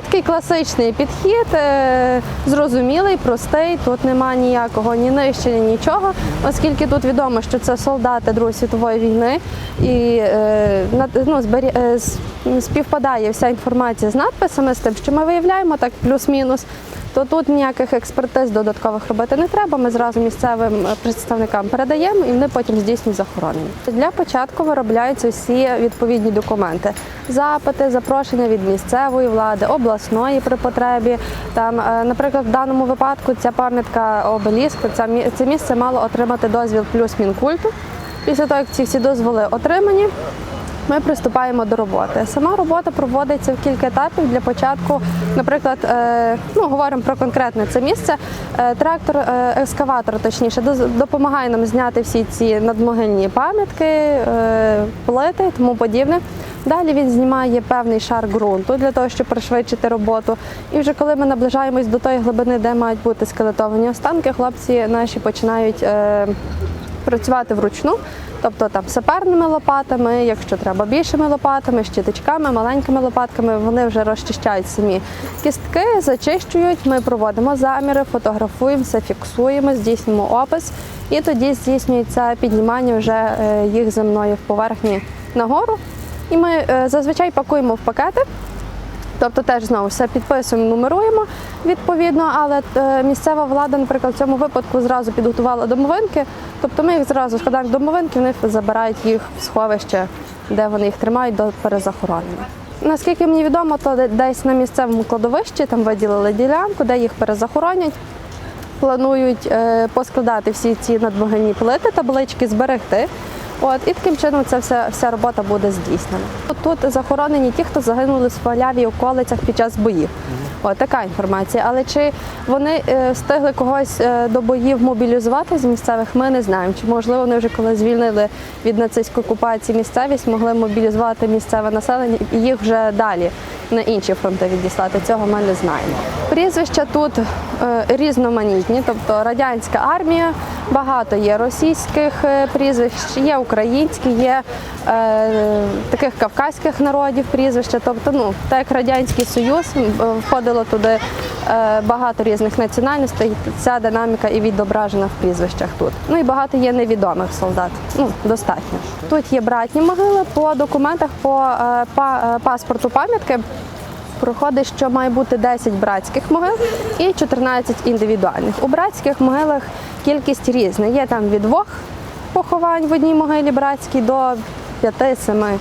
Це такий класичний підхід, е, зрозумілий, простий. Тут нема ніякого ні нищення, нічого, оскільки тут відомо, що це солдати Другої світової війни і е, ну, е, співпадає вся інформація з надписами з тим, що ми виявляємо так плюс-мінус. То тут ніяких експертиз додаткових робити не треба. Ми зразу місцевим е, представникам передаємо і вони потім здійснюють захоронення. Для початку виробляються всі відповідні документи: запити, запрошення від місцевої влади, обласної при потребі. Там, е, наприклад, в даному випадку ця пам'ятка обеліск, це, мі- це місце мало отримати дозвіл плюс мінкульту. Після того, як ці всі дозволи отримані, ми приступаємо до роботи. Сама робота проводиться в кілька етапів. Для початку, наприклад, е, ну говоримо про конкретне це місце. Е, Трактор, е, екскаватор, точніше, допомагає нам зняти всі ці надмогильні пам'ятки, плити тому подібне. Далі він знімає певний шар ґрунту для того, щоб пришвидшити роботу. І вже коли ми наближаємось до тої глибини, де мають бути скелетовані останки, хлопці наші починають працювати вручну, тобто там саперними лопатами, якщо треба більшими лопатами, щитичками, маленькими лопатками, вони вже розчищають самі кістки, зачищують. Ми проводимо заміри, фотографуємо, все фіксуємо, здійснюємо опис, і тоді здійснюється піднімання вже е, їх земної поверхні нагору. І ми е, зазвичай пакуємо в пакети. Тобто теж знову все підписуємо, нумеруємо відповідно, але е, місцева влада, наприклад, в цьому випадку зразу підготувала домовинки. Тобто ми їх зразу складаємо в домовинки, вони забирають їх в сховище, де вони їх тримають до перезахоронення. Наскільки мені відомо, то десь на місцевому кладовищі там виділили ділянку, де їх перезахоронять. Планують е, поскладати всі ці надмогильні плити, таблички, зберегти. От, і таким чином ця вся, вся робота буде здійснена. От Тут захоронені ті, хто загинули в Сваляві околицях під час боїв. От така інформація. Але чи вони е, встигли когось е, до боїв мобілізувати з місцевих, ми не знаємо. Чи можливо вони вже коли звільнили від нацистської окупації місцевість, могли мобілізувати місцеве населення і їх вже далі на інші фронти відіслати. Цього ми не знаємо. Прізвища тут різноманітні, тобто радянська армія, багато є російських е, прізвищ, є українські, є е, таких кавказьких народів прізвища. Тобто, ну так радянський союз е, входило туди е, багато різних національностей. Ця динаміка і відображена в прізвищах тут. Ну і багато є невідомих солдат. Ну достатньо. Тут є братні могили по документах, по е, па- е, паспорту пам'ятки. Проходить, що має бути 10 братських могил і 14 індивідуальних. У братських могилах кількість різна. Є там від двох поховань в одній могилі братській до 5-7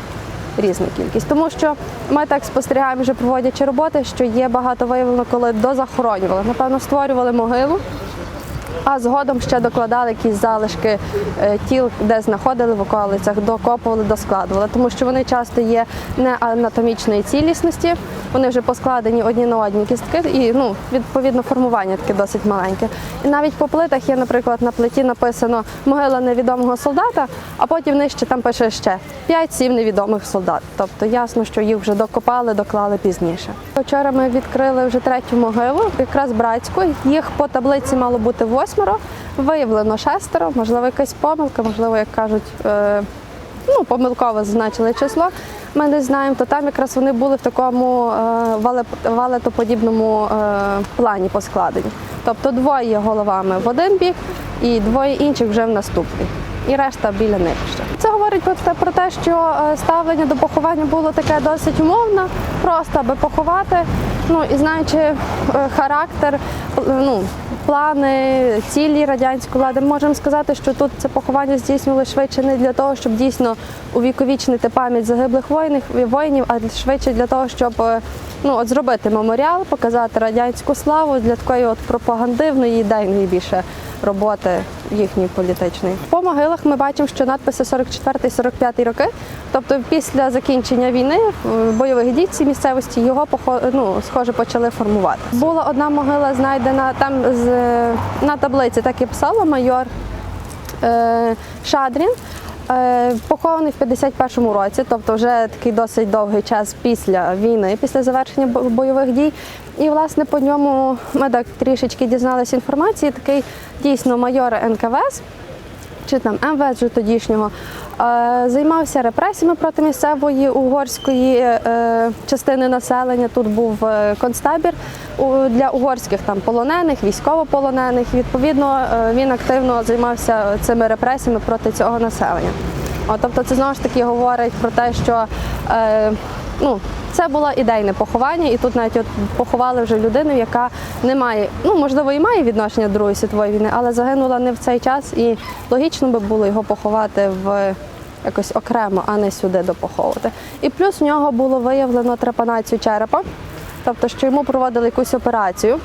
різна кількість. Тому що ми так спостерігаємо, вже проводячи роботи, що є багато виявлено, коли дозахоронювали. Напевно, створювали могилу, а згодом ще докладали якісь залишки е, тіл, де знаходили в околицях, докопували, доскладували, тому що вони часто є не анатомічної цілісності, вони вже поскладені одні на одні кістки, і ну відповідно формування таке досить маленьке. І навіть по плитах є, наприклад, на плиті написано могила невідомого солдата, а потім нижче там пише ще 5-7 невідомих солдат. Тобто ясно, що їх вже докопали, доклали пізніше. Вчора ми відкрили вже третю могилу, якраз братську. Їх по таблиці мало бути восьмеро. Виявлено шестеро, можливо, якась помилка, можливо, як кажуть, е, ну, помилково зазначили число. Ми не знаємо, то там якраз вони були в такому е, валетоподібному е, плані поскладені. Тобто двоє головами в один бік і двоє інших вже в наступний. І решта біля них ще. Це говорить про те, що ставлення до поховання було таке досить умовне, просто аби поховати. Ну і знаючи характер, ну, плани, цілі радянської влади, Ми можемо сказати, що тут це поховання здійснювали швидше не для того, щоб дійсно увіковічнити пам'ять загиблих воїнів, воїнів, а швидше для того, щоб е, ну, от зробити меморіал, показати радянську славу для такої от пропагандивної ідейної більше роботи їхньої політичної. По могилах ми бачимо, що надписи 44-45 роки, тобто після закінчення війни в бойових дій ці місцевості його ну, схоже почали формувати. Була одна могила знайдена там з на таблиці, так і писала майор е, Шадрін. Е, Похований в 51-му році, тобто вже такий досить довгий час після війни, після завершення бо- бойових дій. І власне по ньому ми так трішечки дізналися інформації. Такий дійсно майор НКВС. Чи там МВС тодішнього, е, займався репресіями проти місцевої угорської е, частини населення. Тут був е, концтабір для угорських там полонених, військовополонених. Відповідно, е, він активно займався цими репресіями проти цього населення. От, тобто, це знову ж таки говорить про те, що е, ну, це було ідейне поховання, і тут навіть от поховали вже людину, яка не має, ну можливо, і має відношення до Другої світової війни, але загинула не в цей час, і логічно би було його поховати в якось окремо, а не сюди допоховувати. І плюс в нього було виявлено трепанацію черепа, тобто, що йому проводили якусь операцію.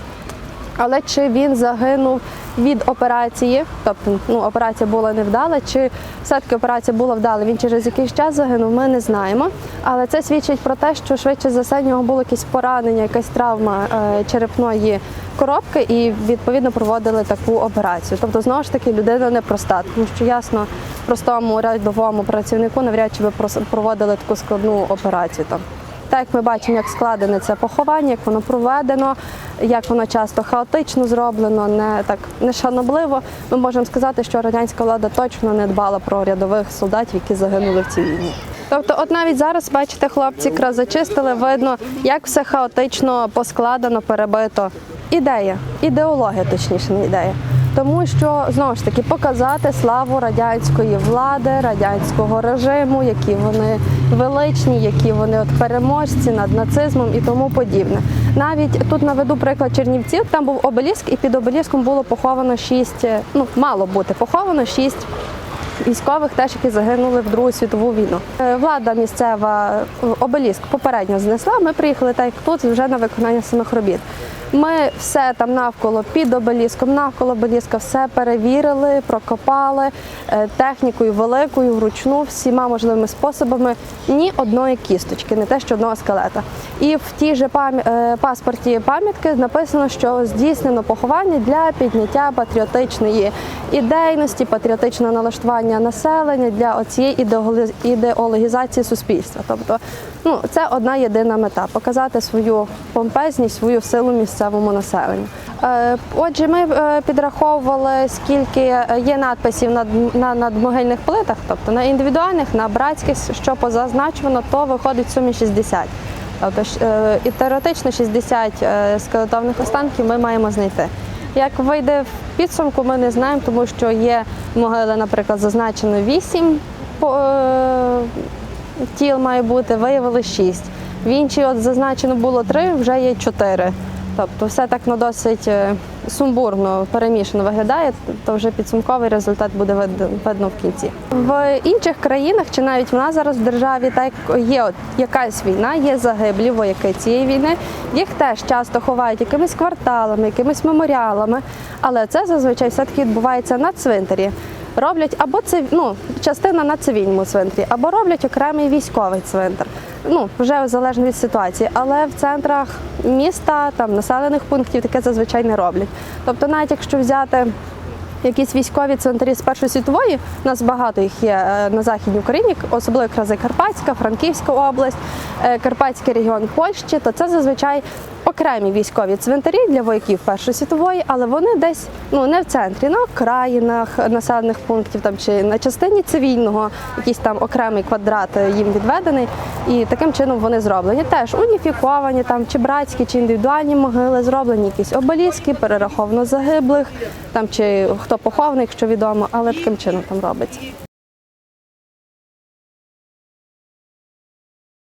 Але чи він загинув від операції, тобто ну, операція була невдала, чи все-таки операція була вдала, він через якийсь час загинув, ми не знаємо. Але це свідчить про те, що швидше за все в нього було якесь поранення, якась травма е, черепної коробки, і відповідно проводили таку операцію. Тобто, знову ж таки, людина непроста, тому що ясно, простому рядовому працівнику навряд чи би проводили таку складну операцію там. Так, як ми бачимо, як складене це поховання, як воно проведено, як воно часто хаотично зроблено, не так нешанобливо. Ми можемо сказати, що радянська влада точно не дбала про рядових солдатів, які загинули в цій війні. Тобто, от навіть зараз, бачите, хлопці якраз зачистили, видно, як все хаотично поскладено, перебито. Ідея, ідеологія, точніше, не ідея. Тому що знову ж таки показати славу радянської влади, радянського режиму, які вони величні, які вони от переможці над нацизмом і тому подібне. Навіть тут наведу приклад Чернівців. Там був обеліск, і під обеліском було поховано шість, е, ну мало бути поховано шість військових, теж які загинули в Другу світову війну. Е, Влада місцева е, обеліск попередньо знесла. Ми приїхали так як тут вже на виконання самих робіт. Ми все там навколо під обеліском, навколо обеліска все перевірили, прокопали е, технікою великою, вручну, всіма можливими способами. Ні одної кісточки, не те, що одного скелета. І в тій же паспорті пам'ятки написано, що здійснено поховання для підняття патріотичної ідейності, патріотичного налаштування населення для ідеоли- ідеологізації суспільства. Тобто, ну це одна єдина мета показати свою помпезність, свою силу місцевому населенню. Е, Отже, ми е, підраховували, скільки є надписів на, на надмогильних плитах, тобто на індивідуальних, на братських, що позазначено, то виходить в сумі 60. Тобто е, і теоретично 60 е, скелетовних останків ми маємо знайти. Як вийде в підсумку, ми не знаємо, тому що є могили, наприклад, зазначено 8 по- е, тіл має бути, виявили 6. В іншій от зазначено було 3, вже є 4. Тобто все так ну, досить е, сумбурно перемішано виглядає, то вже підсумковий результат буде видно, в кінці. В інших країнах чи навіть в нас зараз в державі так є от якась війна, є загиблі вояки цієї війни. Їх теж часто ховають якимись кварталами, якимись меморіалами, але це зазвичай все-таки відбувається на цвинтарі. Роблять або це ну, частина на цивільному цвинтарі, або роблять окремий військовий цвинтар. Ну, вже залежно від ситуації, але в центрах міста, там населених пунктів таке зазвичай не роблять. Тобто, навіть якщо взяти якісь військові центри з Першої світової, у нас багато їх є е, на Західній Україні, особливо якраз Карпатська, Франківська область, е, Карпатський регіон Польщі, то це зазвичай окремі військові цвинтарі для вояків Першої світової, але вони десь ну не в центрі, на окраїнах населених пунктів там чи на частині цивільного, якийсь там окремий квадрат е, їм відведений, і таким чином вони зроблені. Теж уніфіковані там чи братські, чи індивідуальні могили, зроблені якісь обеліски, перераховано загиблих, там чи хто похований, якщо відомо, але таким чином там робиться.